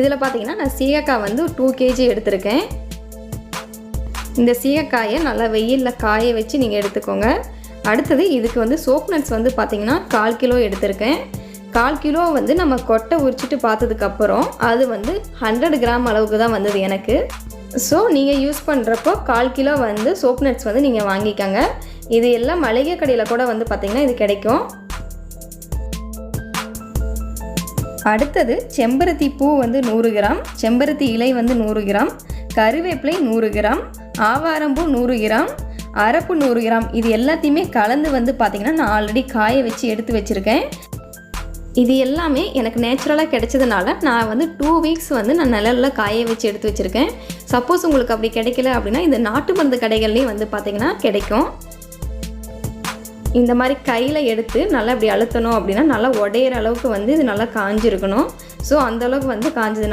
இதில் பார்த்தீங்கன்னா நான் சீகக்காய் வந்து டூ கேஜி எடுத்திருக்கேன். இந்த சீகக்காயை நல்லா வெயிலில் காய வச்சு நீங்கள் எடுத்துக்கோங்க. அடுத்தது இதுக்கு வந்து சோப் நட்ஸ் வந்து பார்த்தீங்கன்னா கால் கிலோ எடுத்திருக்கேன். கால் கிலோ வந்து நம்ம கொட்டை உரிச்சிட்டு பார்த்ததுக்கப்புறம் அது வந்து ஹண்ட்ரட் கிராம் அளவுக்கு தான் வந்தது எனக்கு. ஸோ நீங்கள் யூஸ் பண்ணுறப்போ கால் கிலோ வந்து சோப் நட்ஸ் வந்து நீங்கள் வாங்கிக்கோங்க. இது எல்லாம் மளிகை கடையில் கூட வந்து பார்த்திங்கன்னா இது கிடைக்கும். அடுத்தது செம்பருத்தி பூ வந்து நூறு கிராம் செம்பருத்தி இலை வந்து நூறு கிராம் கருவேப்பிலை நூறு கிராம் ஆவாரம்பூ நூறு கிராம் அரப்பு நூறு கிராம். இது எல்லாத்தையுமே கலந்து வந்து பார்த்திங்கன்னா நான் ஆல்ரெடி காய வச்சு எடுத்து வச்சுருக்கேன். இது எல்லாமே எனக்கு நேச்சுரலாக கிடைச்சதுனால நான் வந்து டூ வீக்ஸ் வந்து நான் நிழலில் காய வச்சு எடுத்து வச்சுருக்கேன். சப்போஸ் உங்களுக்கு அப்படி கிடைக்கல அப்படின்னா இந்த நாட்டு மருந்து கடைகள்லேயும் வந்து பார்த்திங்கன்னா கிடைக்கும். இந்த மாதிரி கையில் எடுத்து நல்லா இப்படி அழுத்தணும் அப்படின்னா நல்லா உடையிற அளவுக்கு வந்து இது நல்லா காஞ்சிருக்கணும். ஸோ அந்த அளவுக்கு வந்து காஞ்சது